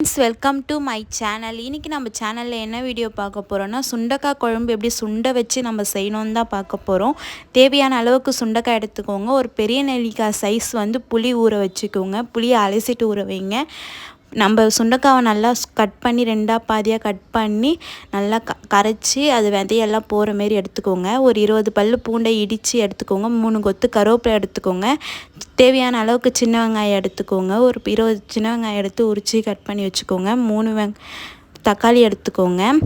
Friends welcome to my channel இன்றைக்கி நம்ம சேனலில் என்ன வீடியோ பார்க்க போகிறோன்னா சுண்டக்காய் குழம்பு எப்படி சுண்டை வச்சு நம்ம செய்யணும்னு தான் பார்க்க போகிறோம் தேவையான அளவுக்கு சுண்டக்காய் எடுத்துக்கோங்க. ஒரு பெரிய நெல்லிக்காய் சைஸ் வந்து புளி ஊற வச்சுக்கோங்க. புளியை அலசிட்டு ஊற வைங்க. நம்ம சுண்டைக்காவை நல்லா கட் பண்ணி ரெண்டாக பாதியாக கட் பண்ணி நல்லா க கரைச்சி அது விதையெல்லாம் போகிற மாரி எடுத்துக்கோங்க. ஒரு இருபது பல் பூண்டை இடித்து எடுத்துக்கோங்க. மூணு கொத்து கருவேப்பிலை எடுத்துக்கோங்க. தேவையான அளவுக்கு சின்ன வெங்காயம் எடுத்துக்கோங்க. ஒரு இருபது சின்ன வெங்காயம் எடுத்து உரித்து கட் பண்ணி வச்சுக்கோங்க. மூணு வெங் தக்காளி எடுத்துக்கோங்க.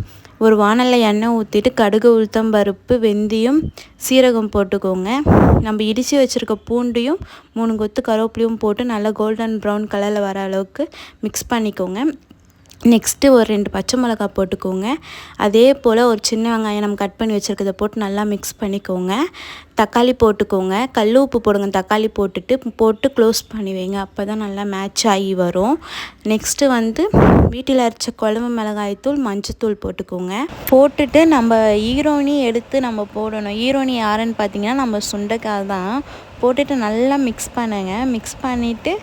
ஒரு வானலில் எண்ணெய் ஊற்றிட்டு கடுகு உளுத்தம் பருப்பு வெந்தயம் சீரகம் போட்டுக்கோங்க. நம்ம இடித்து வச்சுருக்க பூண்டையும் மூணு கொத்து கருவேப்பிலையும் போட்டு நல்லா கோல்டன் ப்ரௌன் கலரில் வர அளவுக்கு மிக்ஸ் பண்ணிக்கோங்க. நெக்ஸ்ட்டு ஒரு ரெண்டு பச்சை மிளகா போட்டுக்கோங்க. அதே போல் ஒரு சின்ன வெங்காயம் நம்ம கட் பண்ணி வச்சுருக்கதை போட்டு நல்லா மிக்ஸ் பண்ணிக்கோங்க. தக்காளி போட்டுக்கோங்க. கல் உப்பு போடுங்க. தக்காளி போட்டுட்டு போட்டு க்ளோஸ் பண்ணி வைங்க. அப்போ தான் நல்லா மேட்ச் ஆகி வரும். நெக்ஸ்ட்டு வந்து வீட்டில் அரைச்ச குழம்பு மிளகாய்த்தூள் மஞ்சத்தூள் போட்டுக்கோங்க. போட்டுட்டு நம்ம ஈரோனி எடுத்து நம்ம போடணும். ஈரோனி யாருன்னு பார்த்தீங்கன்னா நம்ம சுண்டைக்காய் தான். போட்டுட்டு நல்லா மிக்ஸ் பண்ணுங்க. மிக்ஸ் பண்ணிவிட்டு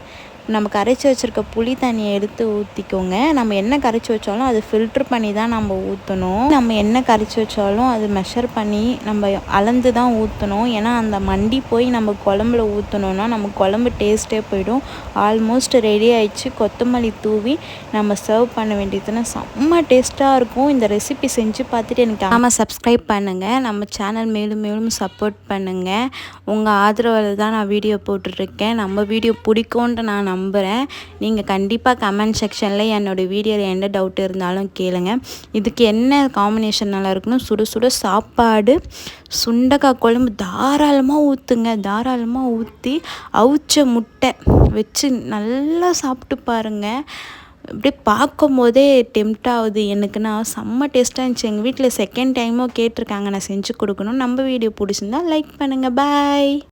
நம்ம கரைச்சி வச்சுருக்க புளி தண்ணியை எடுத்து ஊற்றிக்கோங்க நம்ம என்ன கரைச்சி வச்சாலும் அது ஃபில்ட்ரு பண்ணி தான் நம்ம ஊற்றணும் நம்ம என்ன கரைச்சி வச்சாலும் அது மெஷர் பண்ணி நம்ம அளந்து தான் ஊற்றணும் ஏன்னா அந்த மண்டி போய் நம்ம குழம்புல ஊற்றணுன்னா நம்ம குழம்பு டேஸ்ட்டே போயிடும். ஆல்மோஸ்ட் ரெடி ஆயிடுச்சு. கொத்தமல்லி தூவி நம்ம சர்வ் பண்ண வேண்டியதுன்னா செம்ம டேஸ்ட்டாக இருக்கும். இந்த ரெசிபி செஞ்சு பார்த்துட்டு எனக்கு ஆமாம் சப்ஸ்கிரைப் பண்ணுங்கள் நம்ம சேனல் மேலும் மேலும் சப்போர்ட் பண்ணுங்கள் உங்கள் ஆதரவில் தான் நான் வீடியோ போட்டுட்ருக்கேன் நம்ம வீடியோ பிடிக்கும்ன்ட்டு நான் நம்புகிறேன் நீங்கள் கண்டிப்பாக கமெண்ட் செக்ஷனில் என்னோடய வீடியோவில் எந்த டவுட் இருந்தாலும் கேளுங்க. இதுக்கு என்ன காம்பினேஷன் நல்லா இருக்குன்னு சுடு சுட சாப்பாடு சுண்டக்காய் குழம்பு தாராளமாக ஊற்றுங்க தாராளமாக ஊற்றி அவிச்ச முட்டை வச்சு நல்லா சாப்பிட்டு பாருங்கள் அப்படியே பார்க்கும் போதே டெம்ட் ஆகுது. எனக்குன்னா செம்ம டேஸ்ட்டாக இருந்துச்சு. எங்கள் வீட்டில் செகண்ட் டைமும் கேட்டிருக்காங்க. நான் செஞ்சு கொடுக்கணும். நம்ம வீடியோ பிடிச்சிருந்தா லைக் பண்ணுங்கள் பாய்